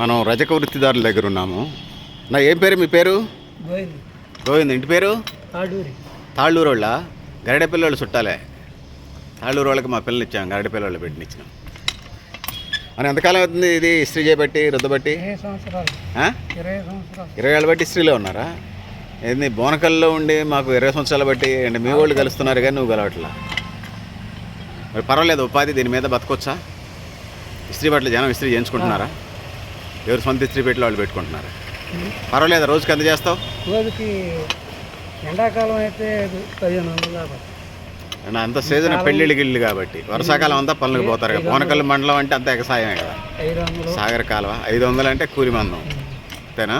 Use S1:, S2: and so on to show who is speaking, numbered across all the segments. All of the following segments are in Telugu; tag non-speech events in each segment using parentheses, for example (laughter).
S1: మనం రజక వృత్తిదారుల దగ్గర ఉన్నాము. నా ఏం పేరు? మీ పేరు?
S2: గోవింద్.
S1: ఇంటి పేరు? తాళ్ళూరు. వాళ్ళ గరడే పిల్లలు చుట్టాలే. తాళ్ళూరు వాళ్ళకి మా పిల్లలు ఇచ్చాం గరడే పిల్లలు పెట్టినిచ్చినాం మనం ఎంతకాలం అవుతుంది ఇది ఇస్త్రీ చేయబట్టి రుద్దబట్టి?
S2: ఇరవై
S1: ఏళ్ళ బట్టి ఇస్త్రీలో ఉన్నారా? ఏంది బోనకల్లో ఉండి మాకు ఇరవై సంవత్సరాలు బట్టి అంటే మీ వాళ్ళు కలుస్తున్నారు కానీ నువ్వు కలవట్లా? మరి పర్వాలేదు ఉపాధి దీని మీద బతకొచ్చా? ఇస్త్రీ బట్టలు జనం ఇస్త్రీ చేయించుకుంటున్నారా? ఎవరు సొంత ఇస్త్రీ పెట్టి వాళ్ళు పెట్టుకుంటున్నారా? పర్వాలేదు? రోజుకి ఎంత చేస్తావు?
S2: రోజుకి ఎండాకాలం అయితే పదిహేను వందలు
S1: అంత సీజన్ పెళ్ళిళ్ళు గిళ్ళు కాబట్టి. వర్షాకాలం అంతా పనులకు పోతారు కదా. బోనకల్లు మండలం అంటే అంత ఎగసాయమే కదా. సాగర్ కాలువ. ఐదు వందలు అంటే కూలి మందం. అంతేనా?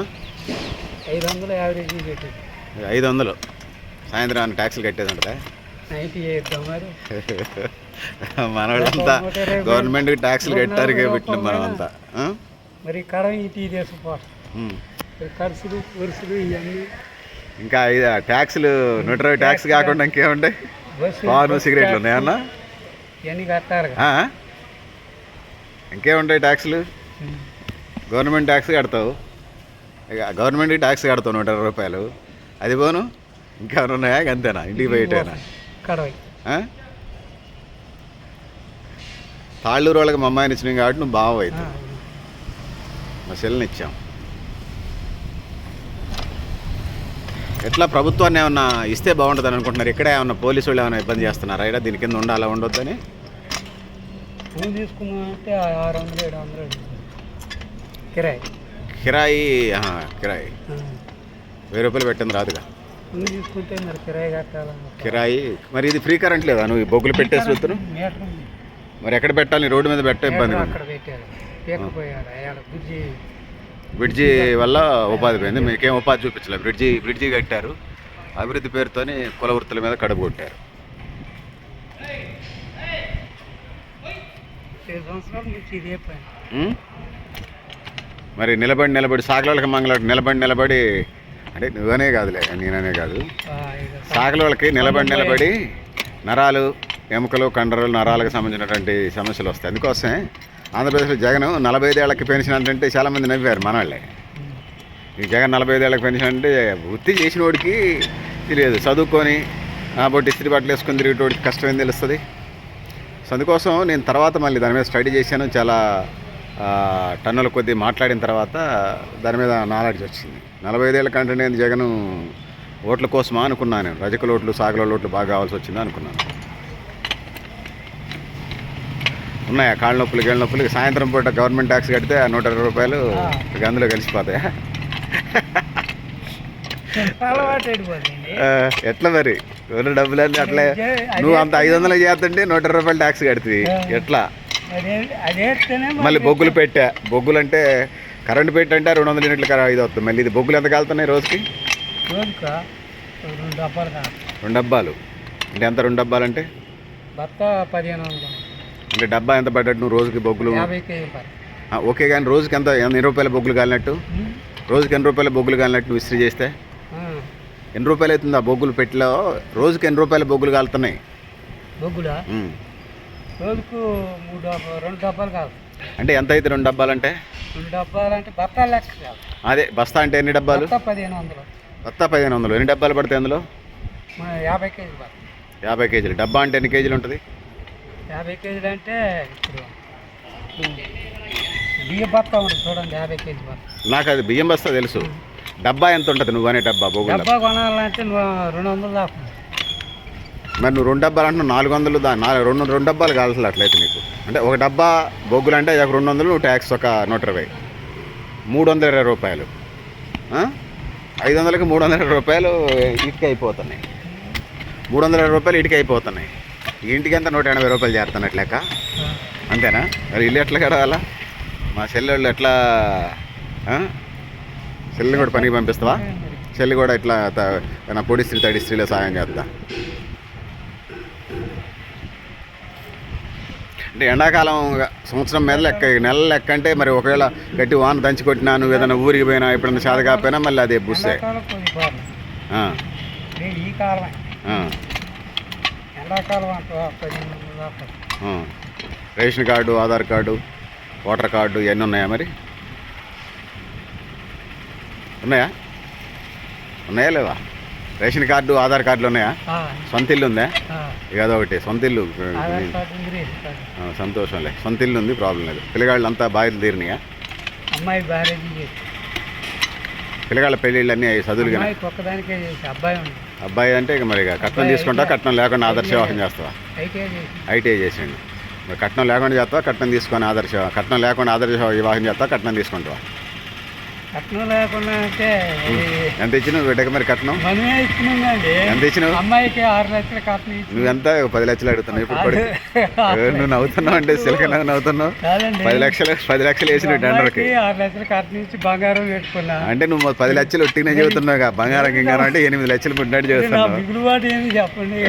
S2: ఐదు వందలు యావరేజ్
S1: ఐదు వందలు. సాయంత్రం ట్యాక్సీలు కట్టేది ఉంటుందా
S2: నైన్టీ చేద్దాం మరి. (laughs)
S1: మన వాళ్ళంతా
S2: నూట ఇరవై
S1: గవర్నమెంట్కి ట్యాక్స్లు కట్టారు పెట్టినాం మనం అంతా?
S2: మరి కడం ఇటు తీసుకో
S1: ఉమ్.
S2: ఖర్చులు వరుసలు ఇవన్నీ.
S1: ఇంకా ట్యాక్స్లు నూట ఇరవై ట్యాక్స్ కాకుండా ఇంకేముంటాయి? పాను సిగరెట్లు ఉన్నాయన్నా
S2: ఇవన్నీ కట్టారు?
S1: ఇంకేముంటాయి ట్యాక్స్లు? గవర్నమెంట్ ట్యాక్స్ కడతావు. ఇక గవర్నమెంట్కి ట్యాక్స్ కడతావు నూట ఇరవై రూపాయలు. అది పోను? ఇంకేమైనా ఉన్నాయా? అంతేనా ఇంటికి ఆ? తాళ్ళూరు వాళ్ళకి మా అమ్మాయిని ఇచ్చినాం కాబట్టి నువ్వు బావ అవుతావు. మా సెల్ని ఇచ్చాం. ఎట్లా ప్రభుత్వాన్ని ఏమన్నా ఇస్తే బాగుంటుంది అనుకుంటున్నారు? ఇక్కడ ఏమన్నా పోలీసు వాళ్ళు ఏమైనా ఇబ్బంది చేస్తున్నారా? ఇక్కడ దీని కింద ఉండాలా ఉండొద్దని.
S2: కిరాయి.
S1: కిరాయి కిరాయి. వెయ్యి రూపాయలు పెట్టింది రాదుగా.
S2: కిరాయి
S1: మరి ఇది ఫ్రీ కరెంట్ లేదా? నువ్వు ఈ బొగ్గులు పెట్టేసి
S2: ఉంది.
S1: మరి ఎక్కడ పెట్టాలి? రోడ్డు మీద పెట్టే ఇబ్బంది
S2: పేకపోయారు బుజ్జి
S1: బ్రిడ్జి వల్ల ఉపాధి పోయింది. మీకేం ఉపాధి చూపించలేదు. బ్రిడ్జి బ్రిడ్జి కట్టారు. అభివృద్ధి పేరుతోని కుల వృత్తుల మీద కడుపు కొట్టారు? మరి నిలబడి నిలబడి సాగలోళ్ళకి మంగళకి నిలబడి నిలబడి అంటే నువ్వనే కాదులే నేననే కాదు. సాగలోళ్ళకి నిలబడి నిలబడి నరాలు ఎముకలు కండరాలు నరాలకు సంబంధించినటువంటి సమస్యలు వస్తాయి. అందుకోసమే ఆంధ్రప్రదేశ్లో జగన్ నలభై ఐదేళ్ళకి పెన్షన్ అంటే చాలామంది నవ్వారు మనవాళ్ళే. ఈ జగన్ నలభై ఐదేళ్ళకి పెన్షన్ అంటే వృత్తి చేసిన వాడికి తెలియదు. చదువుకొని ఆ బొట్టి ఇస్త్రీ బట్టలు వేసుకొని తిరిగేటోడికి కష్టం ఏం తెలుస్తుంది? సో అందుకోసం నేను తర్వాత మళ్ళీ దాని మీద స్టడీ చేశాను. చాలా టన్నుల కొద్దీ మాట్లాడిన తర్వాత దాని మీద నాలెడ్జ్ వచ్చింది. నలభై ఐదేళ్ళ కంటే నేను జగన్ ఓట్ల కోసమా అనుకున్నాను నేను. రజకుల ఓట్లు సాగుల ఓట్లు బాగా కావాల్సి వచ్చిందా అనుకున్నాను. ఉన్నాయా? కాళ్ళ నొప్పులు గేళ్ళ నొప్పులు. సాయంత్రం పూట గవర్నమెంట్ ట్యాక్స్ కడితే ఆ నూట ఇరవై రూపాయలు అందులో కలిసిపోతాయా? ఎట్లా మరి? ఉన్న డబ్బులన్నీ అట్లే. నువ్వు అంత ఐదు వందలు చేస్తుంటే నూట ఇరవై రూపాయలు ట్యాక్స్ కడుతుంది ఎట్లా? మళ్ళీ బొగ్గులు పెట్టా. బొగ్గులు అంటే కరెంట్ పెట్టి అంటే రెండు వందల యూనిట్లు ఇది వస్తుంది. మళ్ళీ ఇది బొగ్గులు ఎంత కాలుతున్నాయి రోజుకి?
S2: రెండు డబ్బాలు
S1: రెండు అంటే ఎంత రెండు డబ్బాలు అంటే?
S2: భర్త పదిహేను వందలు.
S1: అంటే డబ్బా ఎంత పడ్డట్టు నువ్వు రోజుకి బొగ్గులు? ఓకే కానీ రోజుకి ఎంత ఎన్ని రూపాయల బొగ్గులు కాలినట్టు? రోజుకి ఎన్ని రూపాయల బొగ్గులు కాలినట్టు నువ్వు ఇస్త్రీ చేస్తే? ఎన్ని రూపాయలు అవుతుంది ఆ బొగ్గులు పెట్టిలో? రోజుకి ఎన్ని రూపాయల బొగ్గులు కాలుతున్నాయి.
S2: రోజుకు మూడు రెండు డబ్బాలు కాదు
S1: అంటే ఎంత అయితే రెండు డబ్బాలంటే?
S2: రెండు డబ్బాలు అంటే లెక్క
S1: అదే బస్తా అంటే ఎన్ని డబ్బాలు?
S2: పదిహేను వందలు.
S1: బస్తా పదిహేను వందలు. ఎన్ని డబ్బాలు పడతాయి అందులో?
S2: యాభై కేజీ బత్త
S1: యాభై కేజీలు. డబ్బా అంటే ఎన్ని కేజీలు ఉంటుంది?
S2: యాభై కేజీలు అంటే ఇప్పుడు బియ్య బత్తా ఉంటుంది చూడండి యాభై కేజీ బత్త.
S1: నాకు అది బియ్యం బస్తా తెలుసు. డబ్బా ఎంత ఉంటుంది? నువ్వు అనే డబ్బా బొగ్గుల
S2: డబ్బా కొనాలంటే నువ్వు రెండు వందలు దాకా ఉంది.
S1: మరి నువ్వు రెండు డబ్బాలు అంటే నాలుగు వందలు దా నాలుగు రెండు రెండు డబ్బాలు కావాల్సి అట్లయితే నీకు. అంటే ఒక డబ్బా బొగ్గులు అంటే ఒక రెండు వందలు ట్యాక్స్ ఒక నూట ఇరవై. మూడు వందల ఇరవై రూపాయలు? ఐదు వందలకి మూడు వందల ఇరవై రూపాయలు ఇటుక అయిపోతున్నాయి. మూడు వందల ఇరవై రూపాయలు ఇటుక అయిపోతున్నాయి. ఇంటికి అంతా నూట ఎనభై రూపాయలు చేరుతున్నట్లు లెక్క? అంతేనా? మరి ఇల్లు ఎట్లా కడగాలా మా చెల్లెళ్ళు ఎట్లా ఆ? చెల్లిని కూడా పనికి పంపిస్తావా? చెల్లి కూడా ఇట్లా నా పొడి స్త్రీ తడి స్త్రీలో సాయం చేస్తా. అంటే ఎండాకాలం సంవత్సరం మీద లెక్క నెల లెక్క అంటే మరి ఒకవేళ గట్టి వాన దంచి కొట్టినా నువ్వు ఏదైనా ఊరికి పోయినా ఎప్పుడైనా చేత కాకపోయినా మళ్ళీ అదే బుస్సే.
S2: ఈ
S1: ration card Aadhaar card voter card ఇవన్నీ ఉన్నాయా మరి? ఉన్నాయా? ఉన్నాయా లేవా? రేషన్ కార్డు ఆధార్ కార్డులు ఉన్నాయా? సొంత ఇల్లు ఉందా. ఇక అదొకటి సొంత ఇల్లు. సంతోషంలే సొంత ఇల్లు ఉంది ప్రాబ్లం లేదు. పిల్లగాళ్ళు అంతా బాధ్యత తీరినాయా?
S2: అమ్మాయి
S1: పిల్లగాళ్ళ పెళ్ళిళ్ళు అన్నీ చదువులు కానీ
S2: అబ్బాయి ఉంది.
S1: అబ్బాయి అంటే ఇక మరి ఇక కట్నం తీసుకుంటా కట్నం లేకుండా ఆదర్శ వివాహం చేస్తావా? ఐటీఐ చేసేయండి కట్నం లేకుండా చేస్తావా కట్నం తీసుకొని ఆదర్శ కట్నం లేకుండా ఆదర్శ వివాహం చేస్తావా కట్నం తీసుకుంటావా?
S2: కట్నం లేకుండా అంటే
S1: ఎంత ఇచ్చినావు? బిడ్డకి మరి కట్నం?
S2: మనమే ఇచ్చినామండి.
S1: ఎంత ఇచ్చినావు?
S2: అమ్మాయికి ఆరు లక్షల కట్నం
S1: నువ్వెంత ఒక పది లక్షలు అడుగుతున్నావు. ఇప్పుడు నువ్వు నవ్వుతున్నావు అంటే సిలకన నవ్వుతున్నావు? పది లక్షలు పది లక్షలు వేసిన టెండర్కి.
S2: ఆరు లక్షల కట్నం ఇచ్చి బంగారం పెట్టుకున్నా.
S1: అంటే నువ్వు పది లక్షలు ఒట్టినే చెబుతున్నావు బంగారం గింగారం అంటే ఎనిమిది లక్షలు పుట్టినట్టు చేస్తున్నావు.
S2: మిగులుబాటు ఏంది చెప్పండి.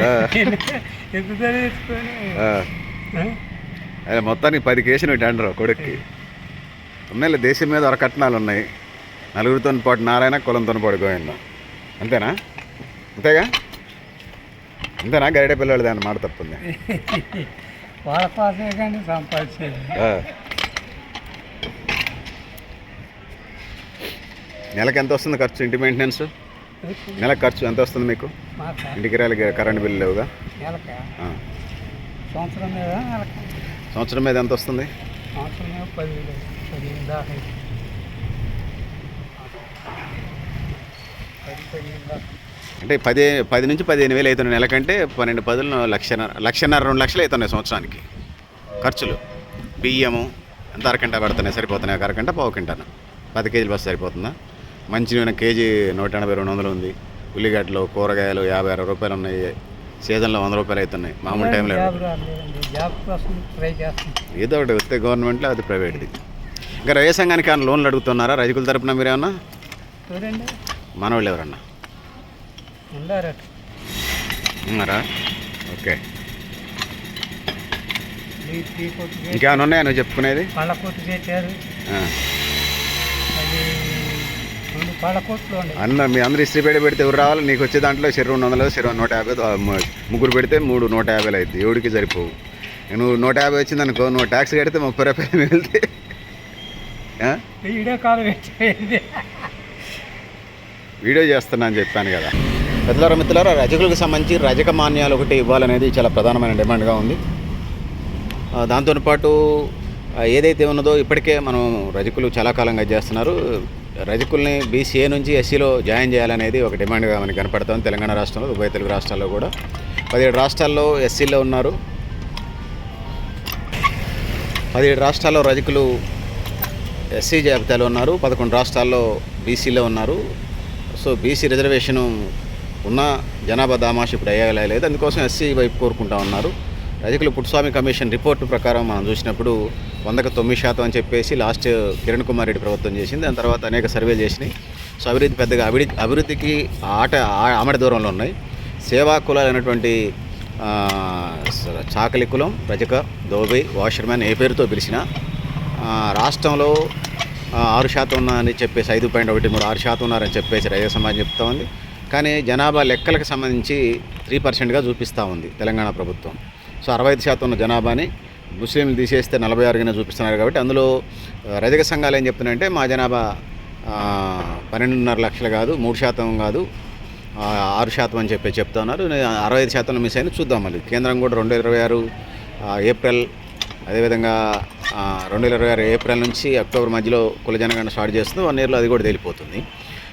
S2: ఎంత
S1: మొత్తానికి పది కేసులు టెండర్ కొడుక్కి. ఉన్నాయి దేశం మీద వరకట్నాలు ఉన్నాయి. నలుగురితో పాటు నారాయణ కులంతో పాటు గోవింద. అంతేనా? అంతేగా? అంతేనా? గరిడే పిల్లలు దాన్ని మాట తప్పుంది.
S2: వాళ్ళ కోసమే కానీ సంపాదించేది.
S1: నెలకు ఎంత వస్తుంది ఖర్చు? ఇంటి మెయింటెనెన్స్ నెలకు ఖర్చు ఎంత వస్తుంది మీకు? ఇంటికి రాలి కరెంట్ బిల్లు లేవుగా?
S2: సంవత్సరం మీద
S1: ఎంత వస్తుంది
S2: సంవత్సరం మీద పదివేలు పదిహేను దాకా అయితే. పది పదిహేను దాకా
S1: అంటే పది పది నుంచి పదిహేను వేలు అవుతున్నాయి నెలకంటే పన్నెండు పదులు లక్షన్నర లక్షన్నర రెండు లక్షలు అవుతున్నాయి సంవత్సరానికి ఖర్చులు. బియ్యము ఎంత అరకంట పడుతున్నాయి సరిపోతున్నాయి. ఒక అరకంట పావు కింటాన. పది కేజీలు బస్సు సరిపోతుందా? మంచి నూనె కేజీ నూట ఎనభై రెండు వందలు ఉంది. ఉల్లిగడ్డలు కూరగాయలు యాభై అరవై రూపాయలు ఉన్నాయి. సీజన్లో వంద రూపాయలు అవుతున్నాయి. మామూలు టైంలో ఏదో ఒకటి వస్తే గవర్నమెంట్లో అది ప్రైవేట్ది. ఇంకా రైతు సంఘానికి ఏమైనా లోన్లు అడుగుతున్నారా? రైతుల తరపున మీరేమన్నా మనవాళ్ళు ఎవరన్నా? ఉన్నారా? ఓకే. ఇంకేమైనా ఉన్నాయా నువ్వు చెప్పుకునేది?
S2: చేశారు.
S1: అన్న మీ అందరు ఇస్త్రీ పెట్టి పెడితే ఎవరు రావాలి? నీకు వచ్చే దాంట్లో చెరువు రెండు వందలు చెరువు నూట యాభై ముగ్గురు పెడితే మూడు నూట యాభైలు అవుతుంది ఎవడికి సరిపోవు? నువ్వు నూట యాభై వచ్చింది అనుకో నువ్వు ట్యాక్స్ కడితే ముప్పై రూపాయలు మిగిలితే. ఆ?
S2: వీడియో కాల్ పెట్టేది
S1: వీడియో చేస్తున్నా అని చెప్పాను కదా. పెద్దలారా మిత్రులారా రజకులకు సంబంధించి రజక మాన్యాలు ఒకటి ఇవ్వాలనేది చాలా ప్రధానమైన డిమాండ్గా ఉంది. దాంతోపాటు దాంతో పాటు ఏదైతే ఉన్నదో ఇప్పటికే మనం రజకులు చాలా కాలంగా చేస్తున్నారు. రజకుల్ని బీసీఏ నుంచి ఎస్సీలో జాయిన్ చేయాలనేది ఒక డిమాండ్గా మనకి కనపడుతుంది తెలంగాణ రాష్ట్రంలో ఉభయ తెలుగు రాష్ట్రాల్లో కూడా. పదిహేడు రాష్ట్రాల్లో ఎస్సీలో ఉన్నారు. పదిహేడు రాష్ట్రాల్లో రజకులు ఎస్సీ జాబితాలో ఉన్నారు. పదకొండు రాష్ట్రాల్లో బీసీలో ఉన్నారు. సో బీసీ రిజర్వేషను ఉన్న జనాభా దామాష ఇప్పుడు అయ్యేలా లేదు అందుకోసం ఎస్సీ వైపు కోరుకుంటా ఉన్నారు. రజకులు పుట్టుస్వామి కమిషన్ రిపోర్టు ప్రకారం మనం చూసినప్పుడు వందకు తొమ్మిది శాతం అని చెప్పేసి లాస్ట్ కిరణ్ కుమార్ రెడ్డి ప్రభుత్వం చేసింది. దాని తర్వాత అనేక సర్వేలు చేసినాయి. సో అభివృద్ధి పెద్దగా అభివృద్ధి అభివృద్ధికి ఆట ఆమడ దూరంలో ఉన్నాయి. సేవా కులాలు అయినటువంటి చాకలి కులం రజక దోబి వాషర్మ్యాన్ ఏ పేరుతో పిలిచినా రాష్ట్రంలో ఆరు శాతం ఉన్నారని చెప్పేసి ఐదు పాయింట్ ఒకటి మూడు ఆరు శాతం ఉన్నారని చెప్పేసి రైతు సమాజం చెప్తా ఉంది. కానీ జనాభా లెక్కలకు సంబంధించి త్రీ పర్సెంట్గా చూపిస్తూ ఉంది తెలంగాణ ప్రభుత్వం. సో అరవై ఐదు శాతం ఉన్న జనాభాని ముస్లింలు తీసేస్తే నలభై ఆరుగానే చూపిస్తున్నారు కాబట్టి అందులో ఆ, రజక సంఘాలు ఏం చెప్తున్నాయంటే మా జనాభా పన్నెండున్నర లక్షలు కాదు మూడు శాతం కాదు ఆరు శాతం అని చెప్పి చెప్తున్నారు నేను అరవై ఐదు శాతం మిస్ అయిన చూద్దాం మళ్ళీ. కేంద్రం కూడా రెండు ఇరవై ఆరు ఏప్రిల్ అదేవిధంగా రెండు వేల ఇరవై ఆరు ఏప్రిల్ నుంచి అక్టోబర్ మధ్యలో కుల జనగణన స్టార్ట్ చేస్తుంది వన్ ఇయర్లో అది కూడా తేలిపోతుంది.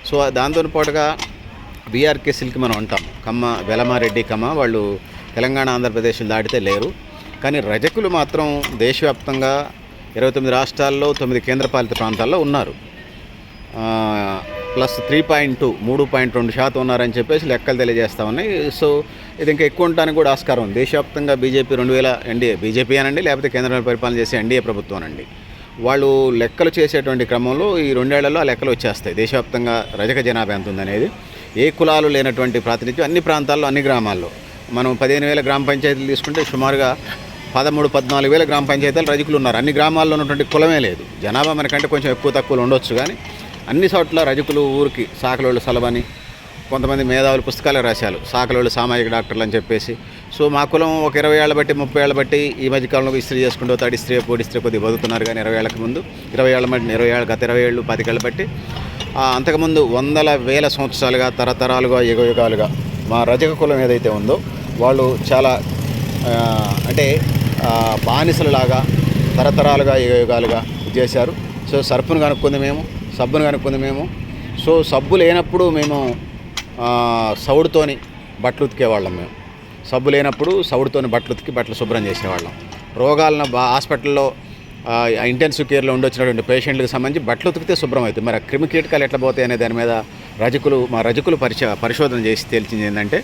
S1: సో దాంతో పాటుగా బీఆర్కేసీలకి మనం అంటాం. కమ్మ వెలమారెడ్డి కమ్మ వాళ్ళు తెలంగాణ ఆంధ్రప్రదేశ్ దాటితే లేరు. కానీ రజకులు మాత్రం దేశవ్యాప్తంగా ఇరవై తొమ్మిది రాష్ట్రాల్లో తొమ్మిది కేంద్రపాలిత ప్రాంతాల్లో ఉన్నారు. ప్లస్ త్రీ పాయింట్ టూ మూడు పాయింట్ రెండు శాతం ఉన్నారని చెప్పేసి లెక్కలు తెలియజేస్తా ఉన్నాయి. సో ఇది ఇంకా ఎక్కువ ఉండడానికి కూడా ఆస్కారం ఉంది. దేశవ్యాప్తంగా బీజేపీ రెండు వేల ఎన్డీఏ బీజేపీ అనండి లేకపోతే కేంద్రంలో పరిపాలన చేసే ఎన్డీఏ ప్రభుత్వం అనండి. వాళ్ళు లెక్కలు చేసేటువంటి క్రమంలో ఈ రెండేళ్ళలో ఆ లెక్కలు వచ్చేస్తాయి. దేశవ్యాప్తంగా రజక జనాభా ఎంత ఉందనేది. ఏ కులాలు లేనటువంటి ప్రాతినిధ్యం అన్ని ప్రాంతాల్లో అన్ని గ్రామాల్లో. మనం పదిహేను వేల గ్రామ పంచాయతీలు తీసుకుంటే సుమారుగా పదమూడు పద్నాలుగు వేల గ్రామ పంచాయతీలు రజకులు ఉన్నారు. అన్ని గ్రామాల్లో ఉన్నటువంటి కులమే లేదు. జనాభా మనకంటే కొంచెం ఎక్కువ తక్కువలు ఉండొచ్చు కానీ అన్ని చోట్ల రజకులు ఊరికి సాకలోళ్ళు సలవని కొంతమంది మేధావులు పుస్తకాలు రాశారు. సాకలోళ్ళు సామాజిక డాక్టర్లు అని చెప్పేసి. సో మా కులం ఒక ఇరవై ఏళ్ళ బట్టి ముప్పై ఏళ్ళ బట్టి ఈ మధ్య కాలంలో ఇస్త్రీ చేసుకుంటూ తడి స్త్రీ పొడి స్త్రీ కొద్దిగా బతుకుతున్నారు కానీ ఇరవై ఏళ్ళకి ముందు. ఇరవై ఏళ్ళ బట్టి ఇరవై ఏళ్ళ గత ఇరవై ఏళ్ళు పదికేళ్ళ బట్టి. అంతకుముందు వందల వేల సంవత్సరాలుగా తరతరాలుగా యుగ యుగాలుగా మా రజక కులం ఏదైతే ఉందో వాళ్ళు చాలా అంటే బానిసలలాగా తరతరాలుగా యుగ యుగాలుగా చేశారు. సో సర్పును కనుక్కుంది మేము సబ్బును కనుక్కుంది మేము. సో సబ్బు లేనప్పుడు మేము సౌడుతోని బట్టలు ఉతికేవాళ్ళం మేము. సబ్బు లేనప్పుడు సౌడుతోని బట్టలు ఉతికి బట్టలు శుభ్రం చేసేవాళ్ళం. రోగాలను హాస్పిటల్లో ఇంటెన్సివ్ కేర్లో ఉండొచ్చినటువంటి పేషెంట్లకు సంబంధించి బట్టలు ఉతికితే శుభ్రం అవుతుంది. మరి ఆ క్రిమి కీటకాలు ఎట్లా పోతాయి అనే దాని మీద రజకులు మా రజకులు పరిశ పరిశోధన చేసి తేల్చింది ఏంటంటే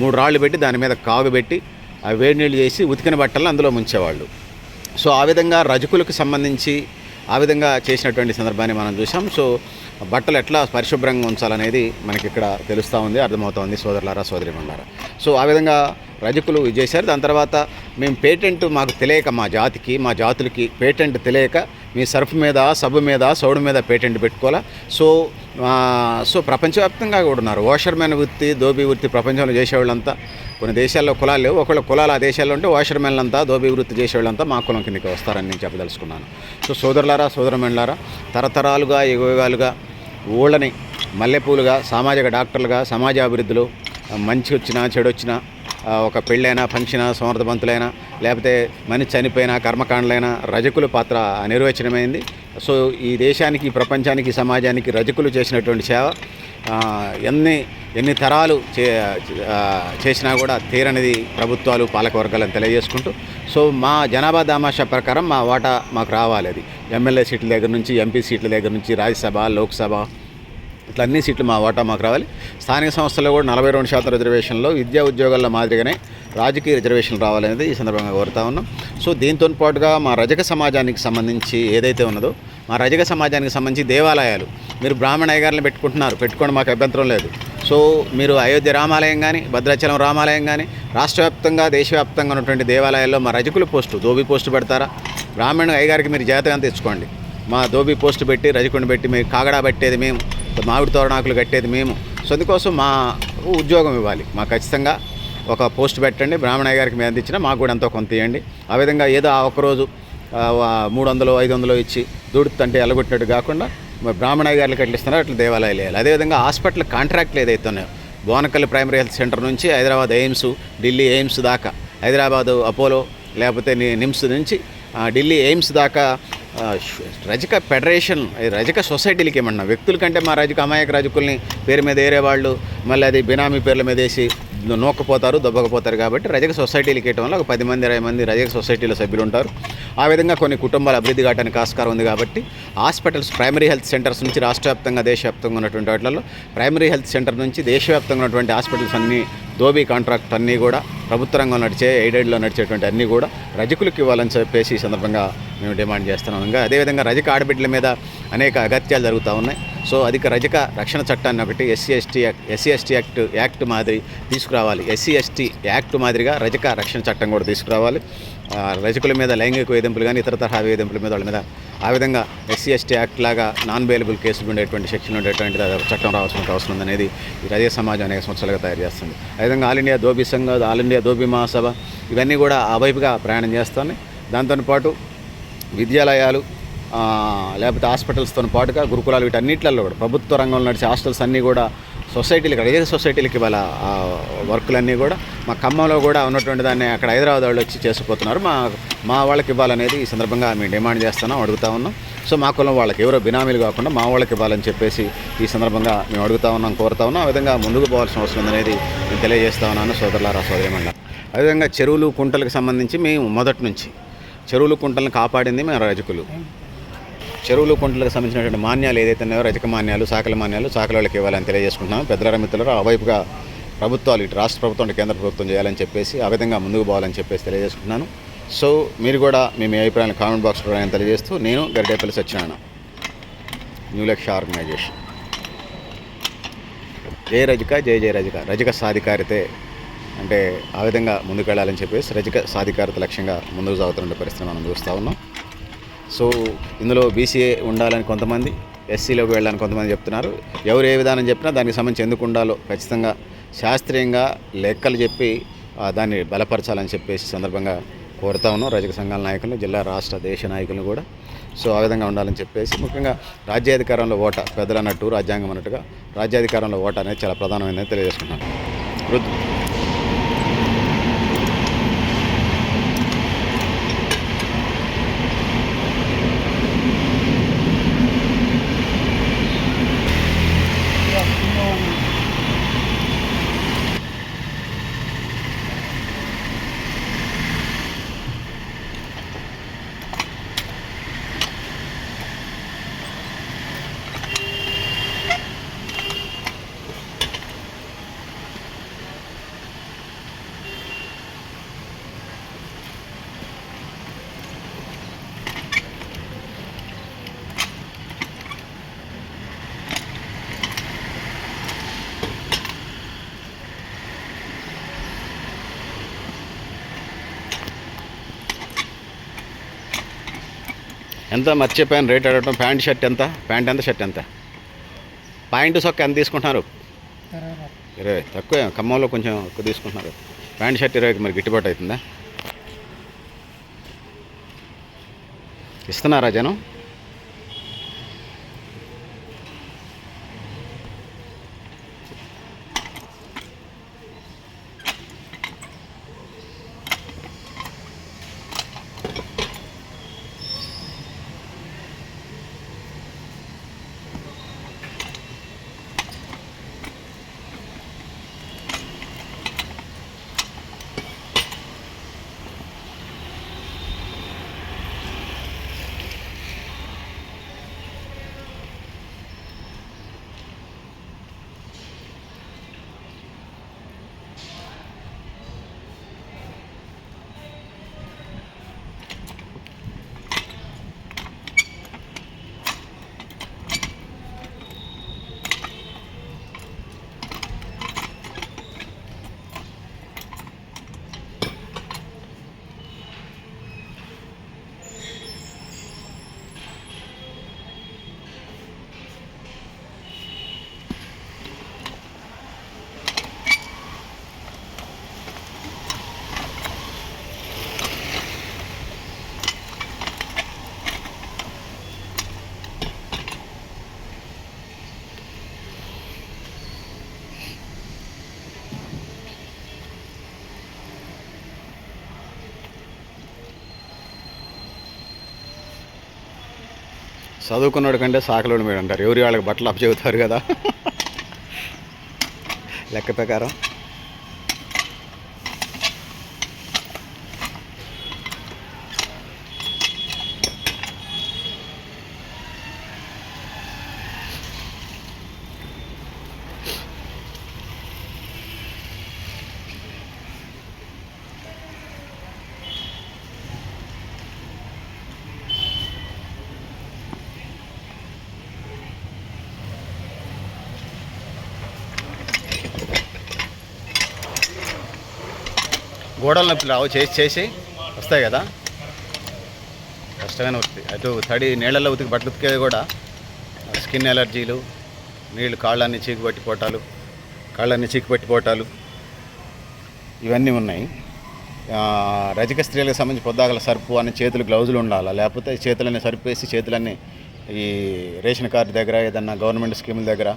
S1: మూడు రాళ్ళు పెట్టి దాని మీద కాగు పెట్టి ఆ వేడి నీళ్ళు చేసి ఉతికిన బట్టలను అందులో ముంచేవాళ్ళు. సో ఆ విధంగా రజకులకు సంబంధించి ఆ విధంగా చేసినటువంటి సందర్భాన్ని మనం చూసాం. సో బట్టలు ఎట్లా పరిశుభ్రంగా ఉంచాలనేది మనకి ఇక్కడ తెలుస్తూ ఉంది అర్థమవుతోంది సోదరులారా సోదరిమండారా సో ఆ విధంగా రజకులు ఇది చేశారు. దాని తర్వాత మేము పేటెంట్ మాకు తెలియక మా జాతికి మా జాతులకి పేటెంట్ తెలియక మీ సర్ఫ్ మీద సబ్బు మీద సౌడు మీద పేటెంట్ పెట్టుకోవాలా. సో సో ప్రపంచవ్యాప్తంగా కూడా ఉన్నారు. వాషర్మెన్ వృత్తి దోబీ వృత్తి ప్రపంచంలో చేసేవాళ్ళంతా కొన్ని దేశాల్లో కులాలు లేవు. ఒకళ్ళ కులాలు ఆ దేశాల్లో ఉంటే వాషర్మెన్లంతా దోబీ వృత్తి చేసేవాళ్ళంతా మా కులం కిందకి వస్తారని నేను చెప్పదలుచుకున్నాను. సో సోదరులారా సోదరమెన్లారా తరతరాలుగా యుగాలుగా ఊళ్ళని మల్లెపూలుగా సామాజిక డాక్టర్లుగా సమాజ అభివృద్ధిలో మంచి వచ్చినా చెడు వచ్చినా ఒక పెళ్ళైనా ఫంక్షన్ సమర్థవంతులైనా లేకపోతే మనిషి చనిపోయినా కర్మకాండలైనా రజకుల పాత్ర నిర్వచనమైంది సో ఈ దేశానికి ప్రపంచానికి సమాజానికి రజకులు చేసినటువంటి సేవ ఎన్ని ఎన్ని తరాలు చే చేసినా కూడా తీరనిది ప్రభుత్వాలు పాలకవర్గాలను తెలియజేసుకుంటూ సో మా జనాభా దామాషా ప్రకారం మా వాటా మాకు రావాలి అది. ఎమ్మెల్యే సీట్ల దగ్గర నుంచి ఎంపీ సీట్ల దగ్గర నుంచి రాజ్యసభ లోక్సభ ఇట్లా అన్ని సీట్లు మా వాటా మాకు రావాలి. స్థానిక సంస్థల్లో కూడా నలభై రెండు శాతం రిజర్వేషన్లో విద్యా ఉద్యోగాల మాదిరిగానే రాజకీయ రిజర్వేషన్లు రావాలనేది ఈ సందర్భంగా కోరుతా ఉన్నాం. సో దీంతో పాటుగా మా రజక సమాజానికి సంబంధించి ఏదైతే ఉన్నదో మా రజక సమాజానికి సంబంధించి దేవాలయాలు మీరు బ్రాహ్మణ అయ్యగారిని పెట్టుకుంటున్నారు పెట్టుకోండి మాకు అభ్యంతరం లేదు. సో మీరు అయోధ్య రామాలయం కానీ భద్రాచలం రామాలయం కానీ రాష్ట్ర వ్యాప్తంగా దేశవ్యాప్తంగా ఉన్నటువంటి దేవాలయాల్లో మా రజకుల పోస్టు ధోబి పోస్టు పెడతారా? బ్రాహ్మణ అయ్యగారికి మీరు జాతకం తెచ్చుకోండి. మా ధోబి పోస్టు పెట్టి రజకుని పెట్టి మీరు కాగడా పెట్టేది మేము మామిడి తోరణాకులు కట్టేది మేము. సో అందుకోసం మా ఉద్యోగం ఇవ్వాలి. మా ఖచ్చితంగా ఒక పోస్ట్ పెట్టండి. బ్రాహ్మణయ్య గారికి మేము అందించిన మాకు కూడా ఎంతో కొంత ఇవ్వండి. ఆ విధంగా ఏదో ఆ ఒక్కరోజు మూడు వందలు ఐదు వందలు ఇచ్చి దూడుతుంటే ఎలగొట్టినట్టు కాకుండా బ్రాహ్మణ బ్రాహ్మణయ్య గారికి ఎట్లా ఇస్తున్నారో అట్లా దేవాలయాలు వేయాలి. అదేవిధంగా హాస్పిటల్ కాంట్రాక్ట్లు ఏదైతే ఉన్నాయో బోనకల్లి ప్రైమరీ హెల్త్ సెంటర్ నుంచి హైదరాబాద్ ఎయిమ్స్ ఢిల్లీ ఎయిమ్స్ దాకా హైదరాబాద్ అపోలో లేకపోతే నిమ్స్ నుంచి ఢిల్లీ ఎయిమ్స్ దాకా రజక ఫెడరేషన్ రజక సొసైటీలకి ఏమన్నా వ్యక్తుల కంటే మా రజక అమాయక రజకుల్ని పేరు మీద ఏరే వాళ్ళు మళ్ళీ అది బినామీ పేర్ల మీద వేసి నూక్కపోతారు దొబ్బకపోతారు కాబట్టి రజక సొసైటీలకి ఇవ్వడం వల్ల ఒక పది మంది ఇరవై మంది రజక సొసైటీలో సభ్యులు ఉంటారు ఆ విధంగా కొన్ని కుటుంబాలు అభివృద్ధి కావడానికి ఆస్కారం ఉంది కాబట్టి హాస్పిటల్స్ ప్రైమరీ హెల్త్ సెంటర్స్ నుంచి రాష్ట్రవ్యాప్తంగా దేశవ్యాప్తంగా ఉన్నటువంటి వాటిల్లో ప్రైమరీ హెల్త్ సెంటర్ నుంచి దేశవ్యాప్తంగా ఉన్నటువంటి హాస్పిటల్స్ అన్నీ దోబీ కాంట్రాక్ట్ అన్నీ కూడా ప్రభుత్వ రంగంలో నడిచే ఎయిడెడ్లో నడిచేటువంటి అన్నీ కూడా రజకులకు ఇవ్వాలని చెప్పేసి ఈ సందర్భంగా మేము డిమాండ్ చేస్తున్నాం. ఇంకా అదేవిధంగా రజక ఆడబిడ్డల మీద అనేక అగత్యాలు జరుగుతూ ఉన్నాయి. సో అధిక రజక రక్షణ చట్టాన్ని ఒకటి SC ST act SC ST act act మాదిరి తీసుకురావాలి. ఎస్సీ ఎస్టీ యాక్ట్ మాదిరిగా రజక రక్షణ చట్టం కూడా తీసుకురావాలి. రజకుల మీద లైంగిక వేధింపులు కానీ ఇతర తరహా వేధింపుల మీద వాళ్ళ మీద ఆ విధంగా ఎస్సీ ఎస్టీ యాక్ట్ లాగా నాన్ బెయిలబుల్ కేసులు ఉండేటువంటి సెక్షన్ ఉండేటువంటి చట్టం రావాల్సిన అవసరం ఉందనేది ఈ రజక సమాజం అనేక సంవత్సరాలుగా తయారు చేస్తుంది. అదేవిధంగా ఆల్ ఇండియా దోబీ సంఘ ఆల్ ఇండియా దోబీ మహాసభ ఇవన్నీ కూడా ఆ వైపుగా ప్రయాణం చేస్తాను దాంతో పాటు విద్యాలయాలు లేకపోతే హాస్పిటల్స్తో పాటుగా గురుకులాలు వీటన్నిటిలో కూడా ప్రభుత్వ రంగంలో నడిచే హాస్టల్స్ అన్నీ కూడా సొసైటీలకి రజక సొసైటీలకి ఇవాళ వర్కులన్నీ కూడా మా ఖమ్మంలో కూడా ఉన్నటువంటి దాన్ని అక్కడ హైదరాబాద్ వాళ్ళు వచ్చి చేసుకుపోతున్నారు. మా మా వాళ్ళకి ఇవ్వాలనేది ఈ సందర్భంగా మేము డిమాండ్ చేస్తున్నాం అడుగుతా ఉన్నాం. సో మా కులం వాళ్ళకి ఎవరో బినామీలు కాకుండా మా వాళ్ళకి ఇవ్వాలని చెప్పేసి ఈ సందర్భంగా మేము అడుగుతా ఉన్నాం కోరుతా ఉన్నాం. ఆ విధంగా ముందుకు పోవాల్సిన అవసరం ఉందనేది నేను తెలియజేస్తా ఉన్నాను సోదరులారా సోదరిమండ అదేవిధంగా చెరువులు కుంటలకు సంబంధించి మేము మొదటి నుంచి చెరువులు కుంటలను కాపాడింది మేము రజకులు. చెరువులు కుంటలకు సంబంధించినటువంటి మాన్యాలు ఏదైతే ఉన్నాయో రజక మాన్యాలు సాకల మాన్యాలు సాకల వాళ్ళకి ఇవ్వాలని తెలియజేసుకుంటున్నాం పెద్దల మిత్రులు ఆ వైపుగా ప్రభుత్వాలు ఇటు రాష్ట్ర ప్రభుత్వం కేంద్ర ప్రభుత్వం చేయాలని చెప్పేసి ఆ విధంగా ముందుకు పోవాలని చెప్పేసి తెలియజేసుకుంటున్నాను. సో మీరు కూడా మీ మీ అభిప్రాయాన్ని కామెంట్ బాక్స్లో రాయని తెలియజేస్తూ నేను గడ్డేపల్లి సత్యనారాయణ న్యూ లక్ష్య ఆర్గనైజేషన్. జయ రజిక జై జై రజిక. రజిక సాధికారితే అంటే ఆ విధంగా ముందుకెళ్ళాలని చెప్పేసి రజిక సాధికారత లక్ష్యంగా ముందుకు సాగుతున్న పరిస్థితి మనం చూస్తూ ఉన్నాం. సో ఇందులో బీసీఏ ఉండాలని కొంతమంది ఎస్సీలోకి వెళ్ళాలని కొంతమంది చెప్తున్నారు. ఎవరు ఏ విధానం చెప్పినా దానికి సంబంధించి ఎందుకు ఉండాలో ఖచ్చితంగా శాస్త్రీయంగా లెక్కలు చెప్పి దాన్ని బలపరచాలని చెప్పేసి సందర్భంగా కోరుతా ఉన్నాం. రజక సంఘాల నాయకులు జిల్లా రాష్ట్ర దేశ నాయకులు కూడా. సో ఆ విధంగా ఉండాలని చెప్పేసి ముఖ్యంగా రాజ్యాధికారంలో ఓట పెద్దలు అన్నట్టు రాజ్యాంగం అన్నట్టుగా రాజ్యాధికారంలో ఓట అనేది చాలా ప్రధానమైనది తెలియజేసుకున్నాను ఎంత మర్చిపోయాను రేట్ అడగటం? ప్యాంట్ షర్ట్ ఎంత? ప్యాంట్ ఎంత షర్ట్ ఎంత? పాయింట్ సొక్క ఎంత తీసుకుంటున్నారు? ఇరవై. తక్కువ. ఖమ్మంలో కొంచెం ఎక్కువ తీసుకుంటున్నారు. ప్యాంట్ షర్ట్ ఇరవైకి మరి గిట్టుబాటు అవుతుందా? ఇస్తున్నారా జనం? చదువుకున్నాడు కంటే సాకలోని మీరు అంటారు ఎవరి వాళ్ళకి బట్టలు అప్ చెబుతారు కదా. లెక్క ప్రకారం. గోడల నొప్పి రావు చేసి చేసి వస్తాయి కదా. కష్టమైన వస్తాయి అటు తడి నీళ్ళల్లో ఉతికి బట్టలు ఉతికేది కూడా స్కిన్ ఎలర్జీలు నీళ్ళు కాళ్ళన్నీ చీకు పట్టిపోవటాలు కాళ్ళన్నీ చీకు ఇవన్నీ ఉన్నాయి. రజక స్త్రీలకు సంబంధించి పొద్దాగల సర్పు అనే చేతులు గ్లౌజులు ఉండాలి? లేకపోతే చేతులన్నీ సరిపేసి చేతులన్నీ ఈ రేషన్ కార్డు దగ్గర ఏదన్నా గవర్నమెంట్ స్కీముల దగ్గర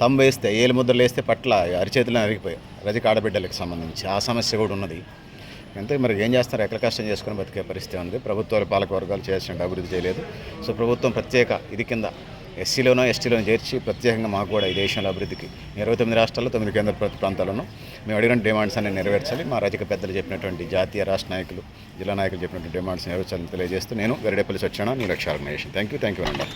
S1: తమ్ము వేస్తే ఏలు ముద్రలు వేస్తే పట్ల అరిచేతులను అరిగిపోయాయి. రజక ఆడబిడ్డలకు సంబంధించి. ఆ సమస్య కూడా ఉన్నది. అంతే మరి ఏం చేస్తారు? ఎక్కడ కష్టం చేసుకుని బతికే పరిస్థితి ఉంది. ప్రభుత్వాలు పాలక వర్గాలు చేయాల్సిన అభివృద్ధి చేయలేదు. సో ప్రభుత్వం ప్రత్యేక ఇది కింద ఎస్సీలోనో ఎస్టీలోనో చేర్చి ప్రత్యేకంగా మాకు కూడా ఈ దేశంలో అభివృద్ధికి ఇరవై తొమ్మిది రాష్ట్రాల్లో తొమ్మిది కేంద్ర ప్రభుత్వ ప్రాంతాలను మేము అడిగిన డిమాండ్స్ అన్ని నెరవేర్చాలి. మా రాజకీయ పెద్దలు చెప్పినటువంటి జాతీయ రాష్ట్ర నాయకులు జిల్లా నాయకులు చెప్పినటువంటి డిమాండ్స్ నెరవేర్చాలని తెలియజేస్తూ నేను గరిడేపల్లి సత్యనారాయణ నీ Lakshya organisation thank you thank you అండి